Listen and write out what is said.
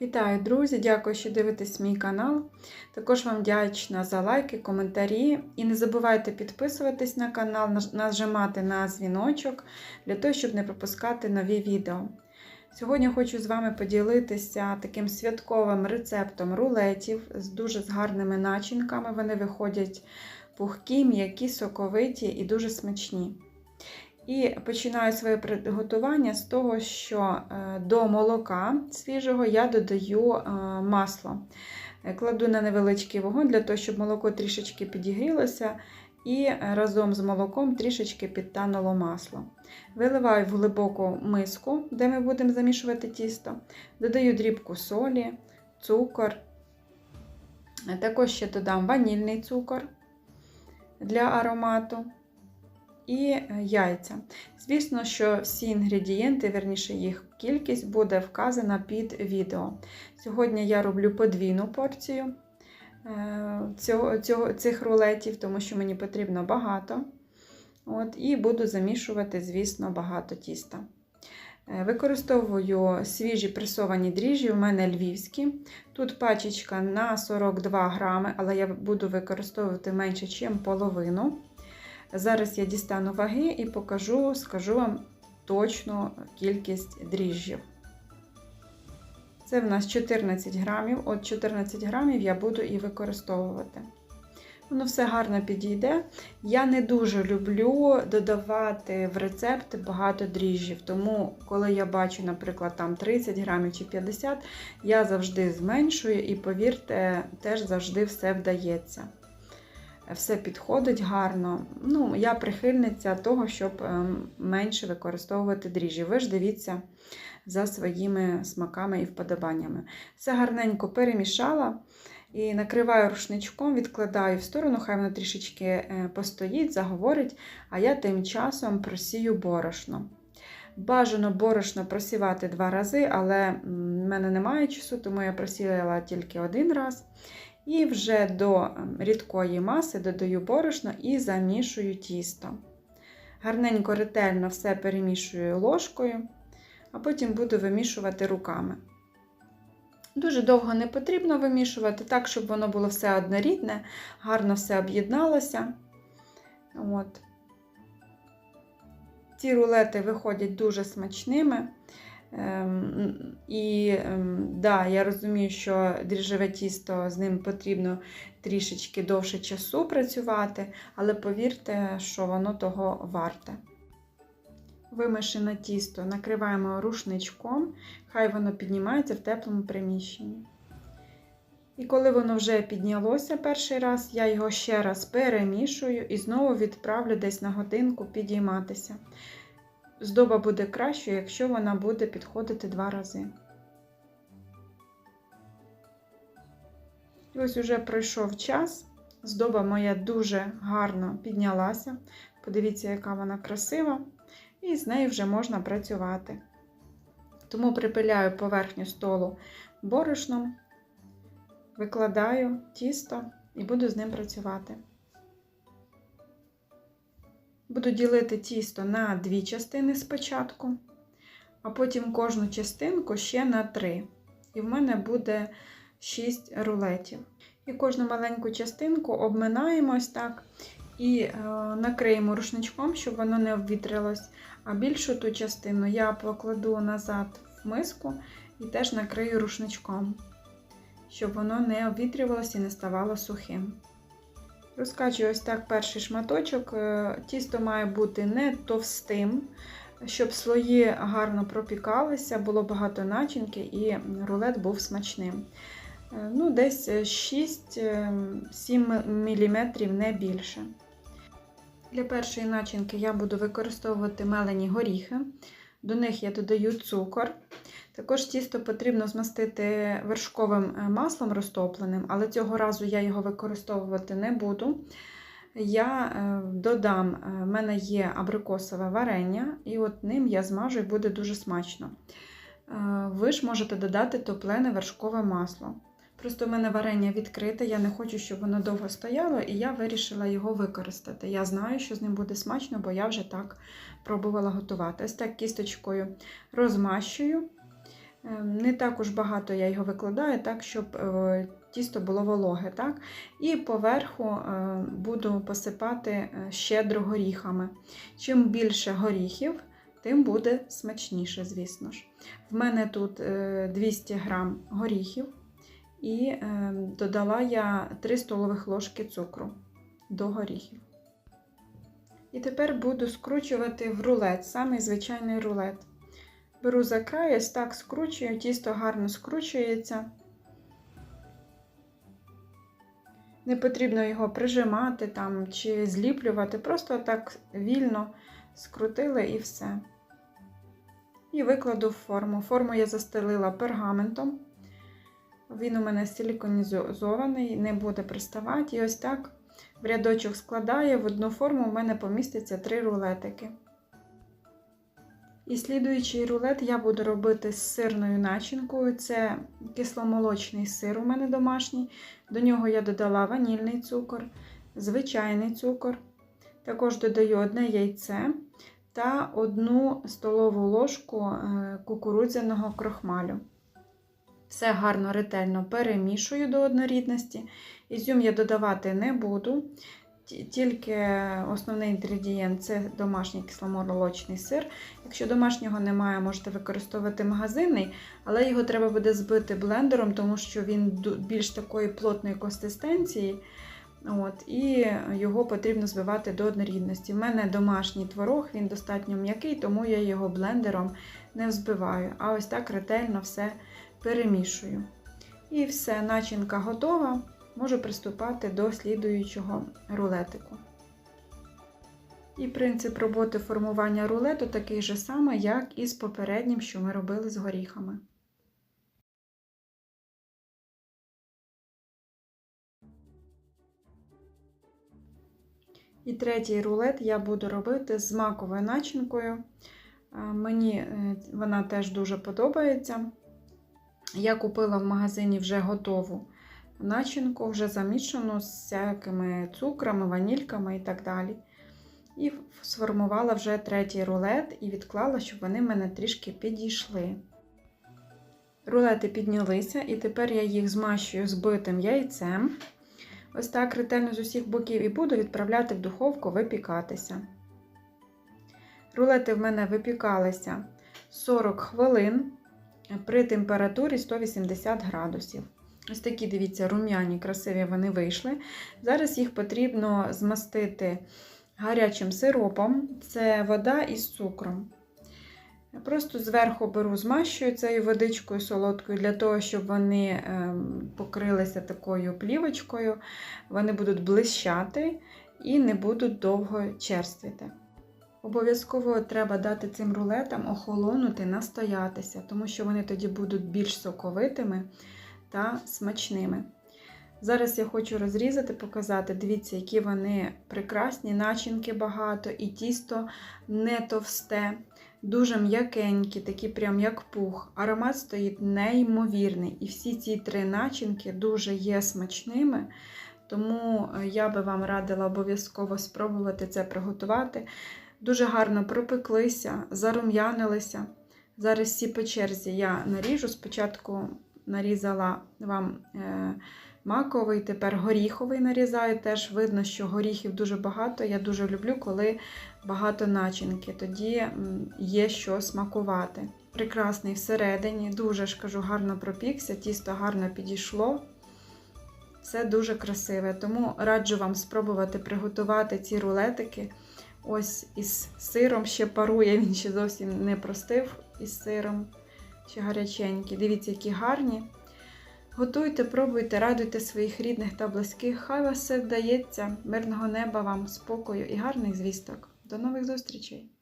Вітаю, друзі! Дякую, що дивитесь мій канал. Також вам вдячна за лайки, коментарі. І не забувайте підписуватись на канал, нажимати на дзвіночок для того, щоб не пропускати нові відео. Сьогодні хочу з вами поділитися таким святковим рецептом рулетів з дуже з гарними начинками. Вони виходять пухкі, м'які, соковиті і дуже смачні. І починаю своє приготування з того, що е, до молока свіжого я додаю е, масло. Е, Кладу на невеличкий вогонь для того, щоб молоко трішечки підігрілося, і разом з молоком трішечки підтануло масло. Виливаю в глибоку миску, де ми будемо замішувати тісто, додаю дрібку солі, цукор. Також ще додам ванільний цукор для аромату і е, яйця. Звісно, що всі інгредієнти, верніше їх кількість, буде вказана під відео. Сьогодні я роблю подвійну порцію е, цих рулетів, тому що мені потрібно багато. От, І буду замішувати, звісно, багато тіста. Е, Використовую свіжі пресовані дріжджі, у мене львівські. Тут пачечка на 42 грами, але я буду використовувати менше, ніж половину. Зараз я дістану ваги і покажу, скажу вам точну кількість дріжджів. Це в нас 14 грамів. От 14 грамів я буду і використовувати. Воно все гарно підійде. Я не дуже люблю додавати в рецепт багато дріжджів, тому, коли я бачу, наприклад, там 30 грамів чи 50, я завжди зменшую і, повірте, теж завжди все вдається все підходить гарно. Ну, Я прихильниця того, щоб ем, менше використовувати дріжджі. Ви ж дивіться за своїми смаками і вподобаннями. Все гарненько перемішала і накриваю рушничком, відкладаю в сторону, хай воно трішечки е, постоїть, заговорить, а я тим часом просію борошно. Бажано борошно просівати два рази, але в мене немає часу, тому я просіяла тільки один раз. І вже до рідкої маси додаю борошно і замішую тісто. Гарненько, ретельно все перемішую ложкою, а потім буду вимішувати руками. Дуже довго не потрібно вимішувати, так, щоб воно було все однорідне, гарно все об'єдналося. От. Ці рулети виходять дуже смачними. Ем, І ем, да, я розумію, що дріжджеве тісто з ним потрібно трішечки довше часу працювати, але повірте, що воно того варте. Вимішане тісто накриваємо рушничком, хай воно піднімається в теплому приміщенні. І коли воно вже піднялося перший раз, я його ще раз перемішую і знову відправлю десь на годинку підійматися. Здоба буде кращою, якщо вона буде підходити два рази. І ось уже пройшов час. Здоба моя дуже гарно піднялася. Подивіться, яка вона красива, і з нею вже можна працювати. Тому припиляю поверхню столу борошном, викладаю тісто і буду з ним працювати. Буду ділити тісто на дві частини спочатку, а потім кожну частинку ще на три. І в мене буде 6 рулетів. І кожну маленьку частинку обминаємо так і е, накриємо рушничком, щоб воно не обвітрилось. А більшу ту частину я покладу назад в миску і теж накрию рушничком, щоб воно не обвітрювалося і не ставало сухим. Розкачую ось так перший шматочок. Е, Тісто має бути не товстим, щоб слої гарно пропікалися, було багато начинки і рулет був смачним. Е, Ну, Десь 6-7 мм, не більше. Для першої начинки я буду використовувати мелені горіхи. До них я додаю цукор. Також тісто потрібно змастити вершковим маслом розтопленим, але цього разу я його використовувати не буду. Я е, додам, в мене є абрикосове варення, і от ним я змажу і буде дуже смачно. Е, Ви ж можете додати топлене вершкове масло. Просто в мене варення відкрите, я не хочу, щоб воно довго стояло, і я вирішила його використати. Я знаю, що з ним буде смачно, бо я вже так пробувала готувати. Ось так кісточкою розмащую. Е, Не також багато я його викладаю, так, щоб е, тісто було вологе. Так? І поверху е, буду посипати е, щедро горіхами. Чим більше горіхів, тим буде смачніше, звісно ж. В мене тут е, 200 грам горіхів і додала я 3 столових ложки цукру до горіхів. І тепер буду скручувати в рулет, самий звичайний рулет. Беру за край, ось так скручую, тісто гарно скручується. Не потрібно його прижимати там чи зліплювати, просто так вільно скрутили і все. І викладу в форму. Форму я застелила пергаментом. Він у мене силіконізований, не буде приставати. І ось так в рядочок складаю, в одну форму у мене поміститься три рулетики. І слідуючий рулет я буду робити з сирною начинкою. Це кисломолочний сир у мене домашній. До нього я додала ванільний цукор, звичайний цукор. Також додаю одне яйце та одну столову ложку е, кукурудзяного крохмалю. Все гарно ретельно перемішую до однорідності. Ізюм я додавати не буду. Тільки основний інгредієнт це домашній кисломолочний сир. Якщо домашнього немає, можете використовувати магазинний, але його треба буде збити блендером, тому що він більш такої плотної консистенції. От, І його потрібно збивати до однорідності. У мене домашній творог, він достатньо м'який, тому я його блендером не взбиваю. А ось так ретельно все перемішую. І все, начинка готова. Можу приступати до слідуючого рулетику. І принцип роботи формування рулету такий же самий, як і з попереднім, що ми робили з горіхами. І третій рулет я буду робити з маковою начинкою. Мені е, вона теж дуже подобається. Я купила в магазині вже готову начинку, вже замішану з всякими цукрами, ванільками і так далі. І сформувала вже третій рулет і відклала, щоб вони в мене трішки підійшли. Рулети піднялися, і тепер я їх змащую збитим яйцем. Ось так ретельно з усіх боків і буду відправляти в духовку випікатися. Рулети в мене випікалися 40 хвилин при температурі 180 градусів. Ось такі, дивіться, рум'яні, красиві вони вийшли. Зараз їх потрібно змастити гарячим сиропом, це вода із цукром. Просто зверху беру, змащую цією водичкою солодкою, для того, щоб вони ем, покрилися такою плівочкою, вони будуть блищати і не будуть довго черствіти. Обов'язково треба дати цим рулетам охолонути, настоятися, тому що вони тоді будуть більш соковитими та смачними. Зараз я хочу розрізати, показати, дивіться, які вони прекрасні, начинки багато, і тісто не товсте, дуже м'якенькі, такі прям як пух. Аромат стоїть неймовірний. І всі ці три начинки дуже є смачними. Тому е, я би вам радила обов'язково спробувати це приготувати. Дуже гарно пропеклися, зарум'янилися. Зараз всі по черзі я наріжу. Спочатку нарізала вам е, маковий, тепер горіховий нарізаю. Теж видно, що горіхів дуже багато. Я дуже люблю, коли багато начинки. Тоді є що смакувати. Прекрасний всередині, дуже ж кажу, гарно пропікся, тісто гарно підійшло. Все дуже красиве. Тому раджу вам спробувати приготувати ці рулетики. Ось із сиром ще парує, він ще зовсім не простив із сиром ще гаряченькі. Дивіться, які гарні. Готуйте, пробуйте, радуйте своїх рідних та близьких. Хай вас все вдається, мирного неба вам, спокою і гарних звісток. До нових зустрічей!